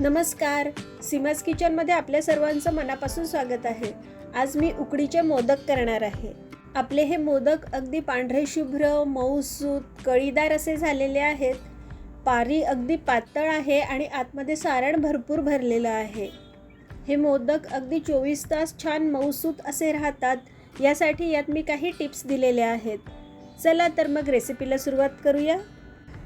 नमस्कार. सिमस किचनमध्ये आपल्या सर्वांचं मनापासून स्वागत आहे. आज मी उकडीचे मोदक करणार आहे. आपले हे मोदक अगदी पांढरे शुभ्र मऊसूत कळीदार असे झालेले आहेत. पारी अगदी पातळ आहे आणि आतमध्ये सारण भरपूर भरलेलं आहे. हे मोदक अगदी चोवीस तास छान मऊसूत असे राहतात. यासाठी यात मी काही टिप्स दिलेल्या आहेत. चला तर मग रेसिपीला सुरुवात करूया.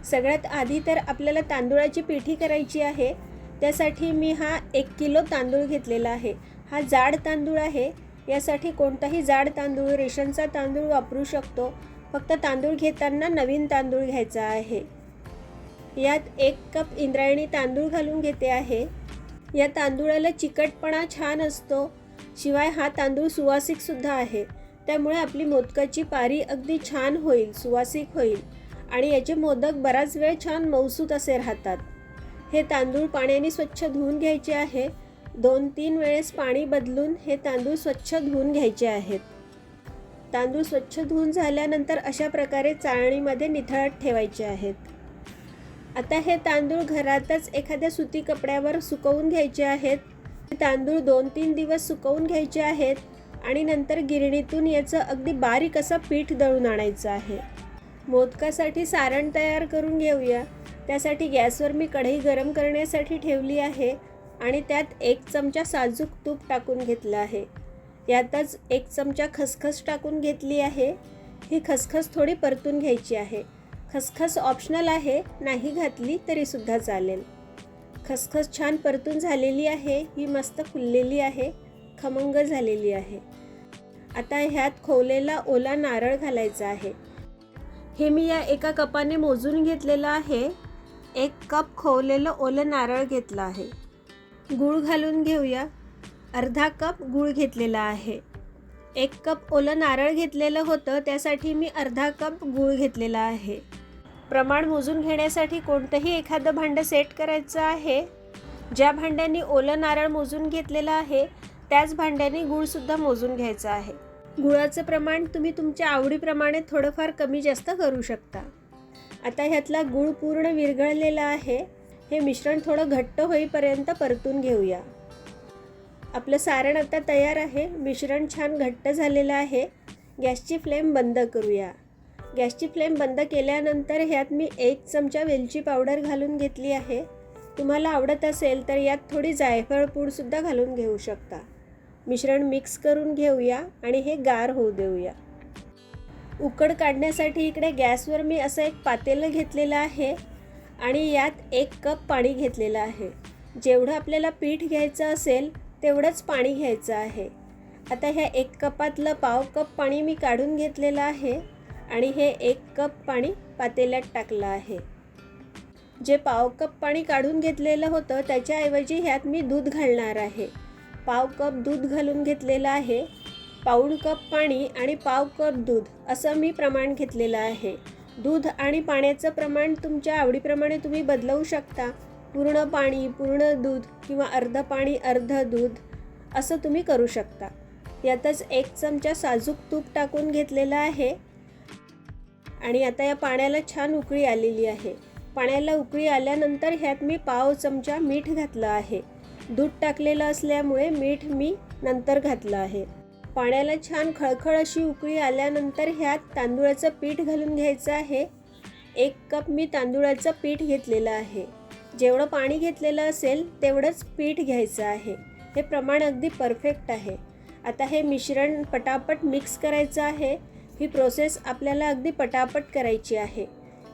सगळ्यात आधी तर आपल्याला तांदूळाची पिठी करायची आहे. त्यासाठी मी हा एक किलो तांदूळ घेतलेला आहे. हा जाड तांदूळ आहे. यासाठी कोणताही जाड तांदूळ रेशनचा तांदूळ वापरू शकतो. फक्त तांदूळ घेताना नवीन तांदूळ घ्यायचा आहे. यात एक कप इंद्रायणी तांदूळ घालून घेते आहे. या तांदूळाला चिकटपणा छान असतो. शिवाय हा तांदूळ सुवासिकसुद्धा आहे. त्यामुळे आपली मोदकाची पारी अगदी छान होईल सुवासिक होईल. आणि याचे मोदक बराच वेळ छान मौसूत असे राहतात. हे तांदूळ पाण्याने स्वच्छ धुवून घ्यायचे आहे. दोन तीन वेळेस पाणी बदलून हे तांदूळ स्वच्छ धुवून घ्यायचे आहेत. तांदूळ स्वच्छ धुवून झाल्यानंतर अशा प्रकारे चाळणीमध्ये निथळत ठेवायचे आहेत. आता हे तांदूळ घरातच एखाद्या सुती कपड्यावर सुकवून घ्यायचे आहेत. तांदूळ दोन तीन दिवस सुकवून घ्यायचे आहेत आणि नंतर गिरणीतून याचं अगदी बारीक असं पीठ दळून आणायचं आहे. मोदकासाठी सारण तयार करून घेऊया. त्यासाठी गॅसवर मी कढई गरम करण्यासाठी ठेवली आहे आणि त्यात एक चमचा साजूक तूप टाकून घेतलं आहे. यातच एक चमचा खसखस टाकून घेतली आहे. ही खसखस थोडी परतून घ्यायची आहे. खसखस ऑप्शनल आहे नाही घातली तरीसुद्धा चालेल. खसखस छान परतून झालेली आहे ही मस्त फुललेली आहे खमंग झालेली आहे. आता ह्यात खोवलेला ओला नारळ घालायचा आहे. हे मी या एका कपाने मोजून घेतलेलं आहे. एक कप खोवलेलं ओलं नारळ घेतलं आहे. गूळ घालून घेऊया. अर्धा कप गूळ घेतलेला आहे. एक कप ओलं नारळ घेतलेलं होतं त्यासाठी मी अर्धा कप गूळ घेतलेला आहे. प्रमाण मोजून घेण्यासाठी कोणतंही एखादं भांडं सेट करायचं आहे. ज्या भांड्यांनी ओलं नारळ मोजून घेतलेलं आहे त्याच भांड्याने गूळसुद्धा मोजून घ्यायचं आहे. गुळाचं प्रमाण तुम्ही तुमच्या आवडीप्रमाणे थोडंफार कमी जास्त करू शकता. आता ह्यातला गूळ पूर्ण विरघळलेला आहे. हे मिश्रण थोडं घट्ट होईपर्यंत परतून घेऊया. आपलं सारण आता तयार आहे. मिश्रण छान घट्ट झालेलं आहे. गॅसची फ्लेम बंद करूया. गॅसची फ्लेम बंद केल्यानंतर ह्यात मी एक चमचा वेलची पावडर घालून घेतली आहे. तुम्हाला आवडत असेल तर यात थोडी जायफळ पूडसुद्धा घालून घेऊ शकता. मिश्रण मिक्स करून घेऊया आणि हे गार होऊ देऊया. उकड काढण्यासाठी इकडे गॅसवर मी असं एक पातेलं घेतलेलं आहे आणि यात एक कप पाणी घेतलेलं आहे. जेवढं आपल्याला पीठ घ्यायचं असेल तेवढंच पाणी घ्यायचं आहे. आता ह्या एक कपातलं पाव कप पाणी मी काढून घेतलेलं आहे आणि हे एक कप पाणी पातेल्यात टाकलं आहे. जे पाव कप पाणी काढून घेतलेलं होतं त्याच्याऐवजी ह्यात मी दूध घालणार आहे. पाव कप दूध घालून घेतलेलं आहे. पाऊण कप पाणी आणि पाव कप दूध असं मी प्रमाण घेतलेलं आहे. दूध आणि पाण्याचं प्रमाण तुमच्या आवडीप्रमाणे तुम्ही बदलवू शकता. पूर्ण पाणी पूर्ण दूध किंवा अर्ध पाणी अर्ध दूध असं तुम्ही करू शकता. यातच एक चमचा साजूक तूप टाकून घेतलेलं आहे. आणि आता या पाण्याला छान उकळी आलेली आहे. पाण्याला उकळी आल्यानंतर ह्यात मी पाव चमचा मीठ घातलं आहे. दूध टाकलेलं असल्यामुळे मीठ मी नंतर घातलं आहे. पाण्याला छान खळखळ अशी उकळी आल्यानंतर ह्यात तांदूळाचं पीठ घालून घ्यायचं आहे. एक कप मी तांदूळाचं पीठ घेतलेलं आहे. जेवढं पाणी घेतलेलं असेल तेवढंच पीठ घ्यायचं आहे. हे प्रमाण अगदी परफेक्ट आहे. आता हे मिश्रण पटापट मिक्स करायचं आहे. ही प्रोसेस आपल्याला अगदी पटापट करायची आहे.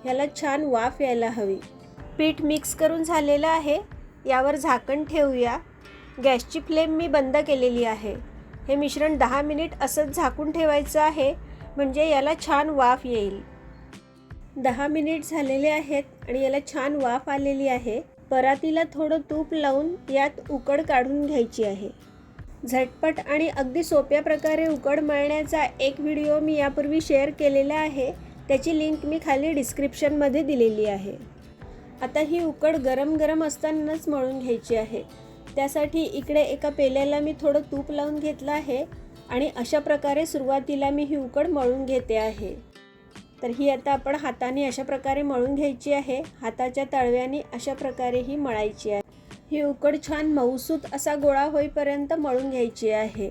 ह्याला छान वाफ यायला हवी. पीठ मिक्स करून झालेलं आहे. यावर झाकण ठेवूया. गॅसची फ्लेम मी बंद केलेली आहे. हे मिश्रण दहा मिनिट असंच झाकून ठेवायचं आहे म्हणजे याला छान वाफ येईल. दहा मिनिट झालेले आहेत आणि याला छान वाफ आलेली आहे. परातीला थोडं तूप लावून यात उकड काढून घ्यायची आहे. झटपट आणि अगदी सोप्या प्रकारे उकड मळण्याचा एक व्हिडिओ मी यापूर्वी शेअर केलेला आहे. त्याची लिंक मी खाली डिस्क्रिप्शनमध्ये दिलेली आहे. आता ही उकड गरम गरम असतानाच मळून घ्यायची आहे. त्यासाठी इकडे एका पेल्याला मी थोडं तूप लावून घेतलं आहे आणि अशा प्रकारे सुरुवातीला मी ही उकड मळून घेते आहे. तर ही आता आपण हाताने अशा प्रकारे मळून घ्यायची आहे. हाताच्या तळव्याने अशा प्रकारे ही मळायची आहे. ही उकड छान मऊसूत असा गोळा होईपर्यंत मळून घ्यायची आहे.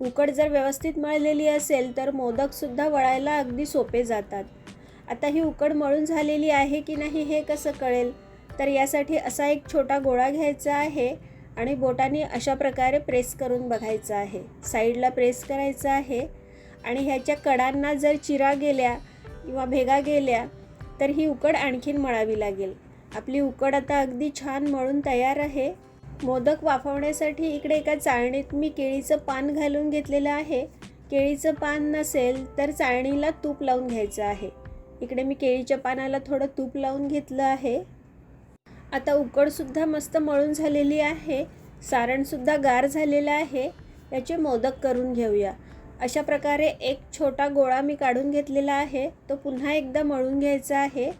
उकड जर व्यवस्थित मळलेली असेल तर मोदकसुद्धा वळायला अगदी सोपे जातात. आता ही उकड मळून झालेली आहे की नाही हे कसं कळेल? तर यासाठी असा एक छोटा गोळा घ्यायचा आहे. आणि बोटाने अशा प्रकारे प्रेस करून बघायचं आहे. साईडला प्रेस करायचं आहे आणि ह्याच्या कडांना जर चिरा गेल्या किंवा भेगा गेल्या तर ही उकड आणखीन मळावी लागेल. आपली उकड आता अगदी छान मळून तयार आहे. मोदक वाफवण्यासाठी इकडे एका चाळणीत मी केळीचं पान घालून घेतलेलं आहे. केळीचं पान नसेल तर चाळणीला तूप लावून घ्यायचं आहे. इकडे मी केळीच्या पानाला थोडं तूप लावून घेतलं आहे. आता उकडसुद्धा मस्त मळून झालेली आहे सारणसुद्धा गार झालेलं आहे याचे मोदक करून घेऊया. अशा प्रकारे एक छोटा गोळा मी काढून घेतलेला आहे तो पुन्हा एकदा मळून घ्यायचा आहे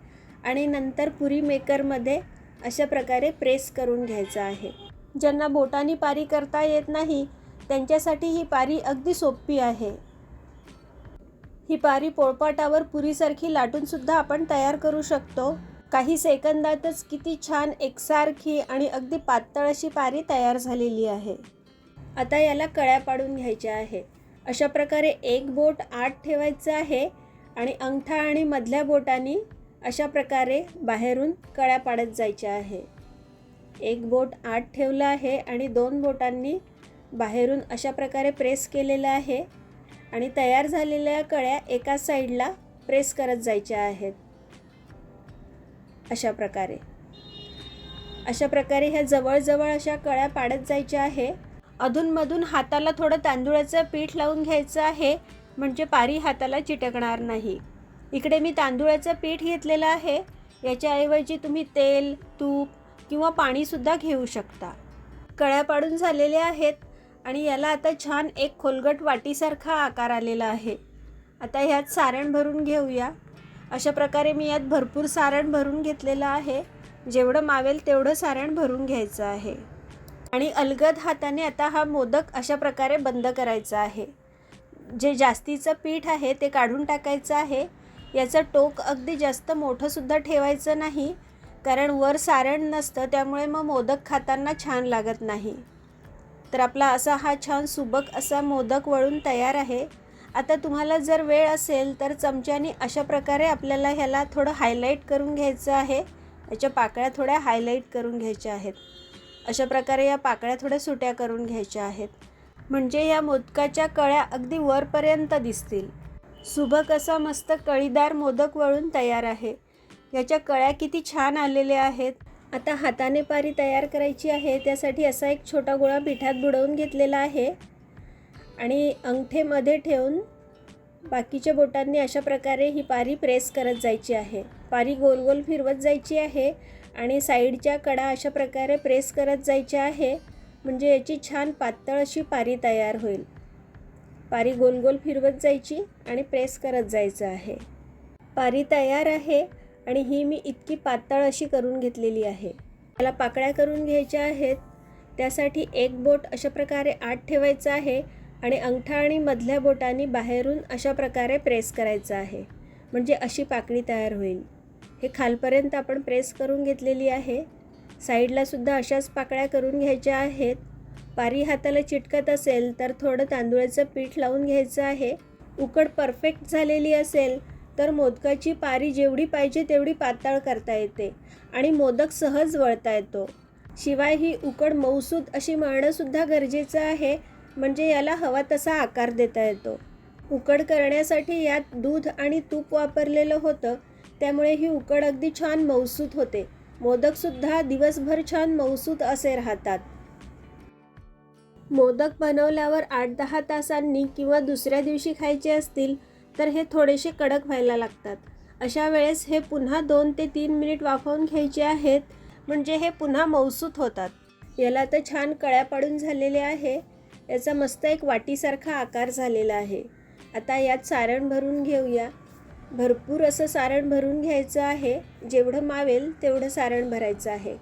आणि नंतर पुरी मेकरमध्ये अशा प्रकारे प्रेस करून घ्यायचा आहे. ज्यांना बोटानी पारी करता येत नाही त्यांच्यासाठी ही पारी अगदी सोपी आहे. ही पारी पोळपाटावर पुरीसारखी लाटूनसुद्धा आपण तयार करू शकतो. काही सेकंदातच किती छान एकसारखी आणि अगदी पातळ अशी पारी तयार झालेली आहे. आता याला कळ्या पाडून घ्यायच्या आहे. अशा प्रकारे एक बोट आत ठेवायचं आहे आणि अंगठा आणि मधल्या बोटांनी अशा प्रकारे बाहेरून कळ्या पाडत जायच्या आहे. एक बोट आत ठेवलं आहे आणि दोन बोटांनी बाहेरून अशा प्रकारे प्रेस केलेलं आहे आणि तयार झालेल्या कळ्या एका साईडला प्रेस करत जायच्या आहेत. अशा प्रकारे. अशा प्रकारे ह्या जवळजवळ अशा कळ्या पाडत जायच्या आहे. अधूनमधून हाताला थोडं तांदूळाचं पीठ लावून घ्यायचं आहे म्हणजे पारी हाताला चिटकणार नाही. इकडे मी तांदूळाचं पीठ घेतलेलं आहे. याच्याऐवजी तुम्ही तेल तूप किंवा पाणीसुद्धा घेऊ शकता. कळ्या पाडून झालेल्या आहेत आणि याला आता छान एक खोलगट वाटीसारखा आकार आलेला आहे. आता ह्यात सारण भरून घेऊया. अशा प्रकारे मी यात भरपूर सारण भरून घेतलेलं आहे. जेवढं मावेल तेवढं सारण भरून घ्यायचं आहे. आणि अलगद हाताने आता हा मोदक अशा प्रकारे बंद करायचा आहे. जे जास्तीचं पीठ आहे ते काढून टाकायचं आहे. याचं टोक अगदी जास्त मोठंसुद्धा ठेवायचं नाही. कारण वर सारण नसतं त्यामुळे मग मोदक खाताना छान लागत नाही. तर आपला असा हा छान सुबक असा मोदक वळून तयार आहे. आता तुम्हाला जर वेळ असेल तर चमच्याने अशा प्रकारे आपल्याला ह्याला थोडं हायलाईट करून घ्यायचं आहे. याच्या पाकळ्या थोड्या हायलाईट करून घ्यायच्या आहेत. अशा प्रकारे या पाकळ्या थोड्या सुट्या करून घ्यायच्या आहेत. म्हणजे या मोदकाच्या कळ्या अगदी वरपर्यंत दिसतील. सुबक असा मस्त कळीदार मोदक वळून तयार आहे. याच्या कळ्या किती छान आलेल्या आहेत. आता हाताने पारी तयार करायची आहे. त्यासाठी असा एक छोटा गोळा पिठात बुडवून घेतलेला आहे. आणि अंगठेमध्ये ठेवून बाकीच्या बोटांनी अशा प्रकारे ही पारी प्रेस करत जायची आहे. पारी गोल गोल फिरवत जायची आहे आणि साईडच्या कडा अशा प्रकारे प्रेस करत जायच्या आहे. म्हणजे याची छान पातळ अशी पारी तयार होईल. पारी गोल गोल फिरवत जायची आणि प्रेस करत जायचं आहे. पारी तयार आहे आणि ही मी इतकी पातळ अशी करून घेतलेली आहे. मला पाकळ्या करून घ्यायच्या आहेत. त्यासाठी एक बोट अशा प्रकारे आत ठेवायचं आहे. आणि अंगठा आणि मधल्या बोटांनी बाहेरून अशा प्रकारे प्रेस करायचं आहे. म्हणजे अशी पाकळी तयार होईल. हे खालपर्यंत आपण प्रेस करून घेतलेली आहे. साईडलासुद्धा अशाच पाकळ्या करून घ्यायच्या आहेत. पारी हाताला चिटकत असेल तर थोडं तांदूळाचं पीठ लावून घ्यायचं आहे. उकड परफेक्ट झालेली असेल तर मोदकाची पारी जेवढी पाहिजे तेवढी पातळ करता येते आणि मोदक सहज वळता येतो. शिवाय ही उकड मऊसूद अशी मळणंसुद्धा गरजेचं आहे. म्हणजे याला हवा तसा आकार देता येतो. उकड करण्यासाठी यात दूध आणि तूप वापरलेलं होतं त्यामुळे ही उकड अगदी छान मऊसूत होते. मोदकसुद्धा दिवसभर छान मऊसूत असे राहतात. मोदक बनवल्यावर आठ दहा तासांनी किंवा दुसऱ्या दिवशी खायचे असतील तर हे थोडेसे कडक व्हायला लागतात. अशा वेळेस हे पुन्हा दोन ते तीन मिनिट वाफवून घ्यायचे आहेत म्हणजे हे पुन्हा मौसूत होतात. याला तर छान कळ्या पाडून झालेले आहे. याचा मस्त एक वाटीसारखा आकार झालेला आहे. आता यात सारण भरून घेऊया. भरपूर असं सारण भरून घ्यायचं आहे. जेवढं मावेल तेवढं सारण भरायचं आहे.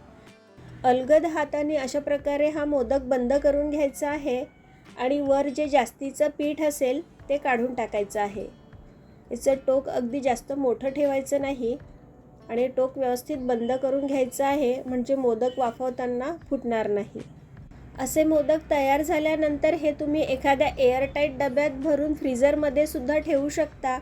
अलगद हाताने अशा प्रकारे हा मोदक बंद करून घ्यायचा आहे आणि वर जे जास्तीचं पीठ असेल ते काढून टाकायचं आहे. याचं टोक अगदी जास्त मोठं ठेवायचं नाही आणि टोक व्यवस्थित बंद करून घ्यायचं आहे म्हणजे मोदक वाफवताना फुटणार नाही. असे मोदक तयार झाल्यानंतर हे तुम्ही एखाद्या एअरटाईट डब्यात भरून फ्रीझरमध्ये सुद्धा ठेवू शकता.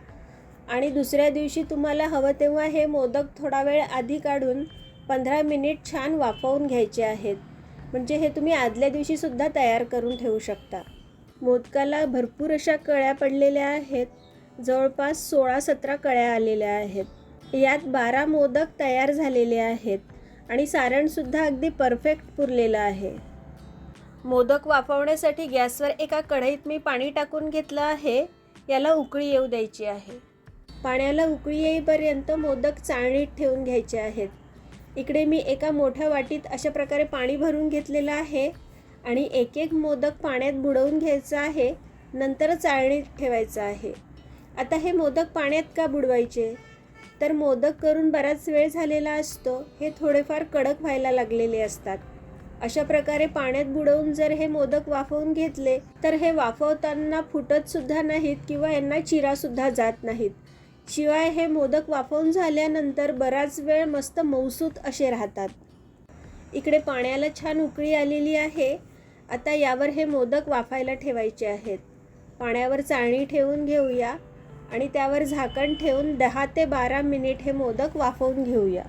आणि दुसऱ्या दिवशी तुम्हाला हवं तेव्हा हे मोदक थोडा वेळ आधी काढून पंधरा मिनिट छान वाफवून घ्यायचे आहेत. म्हणजे हे तुम्ही आदल्या दिवशीसुद्धा तयार करून ठेवू शकता. मोदकाला भरपूर अशा कळ्या पडलेल्या आहेत. जवळपास सोळा सतरा कळ्या आलेल्या आहेत. यात बारा मोदक तयार झालेले आहेत. आणि सारणसुद्धा अगदी परफेक्ट पुरलेलं आहे. मोदक वाफवण्यासाठी गॅसवर एका कढईत मी पाणी टाकून घेतलं आहे. याला उकळी येऊ द्यायची आहे. पाण्याला उकळी येईपर्यंत मोदक चाळणीत ठेवून घ्यायचे आहेत. इकडे मी एका मोठ्या वाटीत अशा प्रकारे पाणी भरून घेतलेलं आहे आणि एक एक मोदक पाण्यात बुडवून घ्यायचं आहे. नंतर चाळणीत ठेवायचं आहे. आता हे मोदक पाण्यात का बुडवायचे? तर मोदक करून बराच वेळ झालेला असतो. हे थोडेफार कडक व्हायला लागलेले असतात. अशा प्रकारे पाण्यात बुडवून जर हे मोदक वाफवून घेतले तर हे वाफवताना फुटत सुद्धा नाहीत किंवा यांना चिरासुद्धा जात नाहीत. शिवाय हे मोदक वाफवून झाल्यानंतर बराच वेळ मस्त मौसूत असे राहतात. इकडे पाण्याला छान उकळी आलेली आहे. आता यावर हे मोदक वाफायला ठेवायचे आहेत. पाण्यावर चाळणी ठेवून घेऊया आणि त्यावर झाकण ठेवून दहा ते बारा मिनिट हे मोदक वाफवून घेऊया.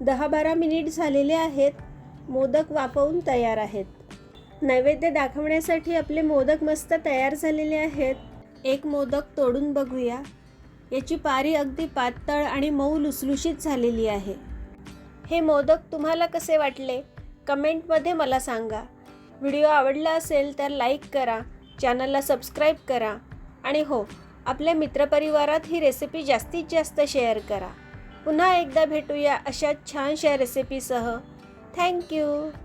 दहा बारा मिनिट झालेले आहेत. मोदक वापवून तयार आहेत. नैवेद्य दाखवण्यासाठी आपले मोदक मस्त तयार झालेले आहेत. एक मोदक तोडून बघूया. याची पारी अगदी पातळ आणि मऊ लुसलुशीत झालेली आहे. हे मोदक तुम्हाला कसे वाटले? कमेंटमध्ये मला सांगा. व्हिडिओ आवडला असेल तर लाईक करा चॅनलला सबस्क्राईब करा आणि हो आपल्या मित्रपरिवारात ही रेसिपी जास्तीत जास्त शेअर करा. पुन्हा एकदा भेटूया अशा छानशा रेसिपीसह. Thank you.